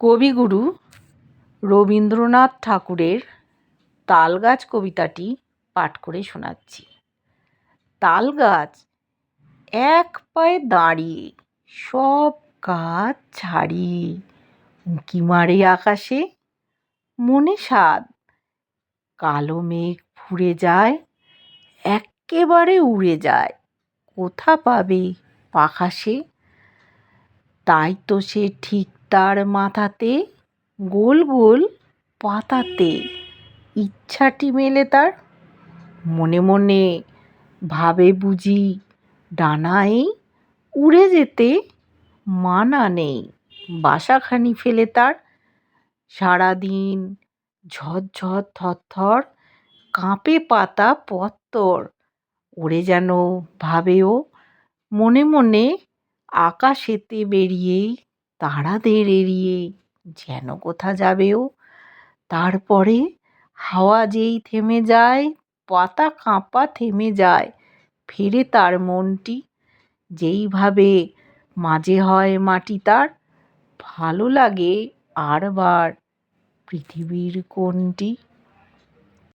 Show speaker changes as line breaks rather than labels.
কবিগুরু রবীন্দ্রনাথ ঠাকুরের তালগাছ কবিতাটি পাঠ করে শোনাচ্ছি। তালগাছ এক পায়ে দাঁড়িয়ে সব কাজ ছাড়িয়ে উঁকি মারে আকাশে, মনে সাধ কালো মেঘ ফুরে যায় এক্কেবারে উড়ে যায়, কোথা পাবে পাখা সে? তাই তো সে ঠিক তার মাথাতে গোল গোল পাতাতে ইচ্ছাটি মেলে তার। মনে মনে ভাবে বুঝি ডানায় উড়ে যেতে মানা নেই, বাসাখানি ফেলে তার। সারাদিন ঝরঝর থরথর কাঁপে পাতা পত্তর, ওরে যেন ভাবেও মনে মনে আকাশেতে বেরিয়ে তারাদের এড়িয়ে যেন কোথা যাবেও তারপরে হাওয়া যেই থেমে যায়, পাতা কাঁপা থেমে যায়, ফেরে তার মনটি যেইভাবে মাঝে হয় মাটি তার, ভালো লাগে আরবার পৃথিবীর কোনটি?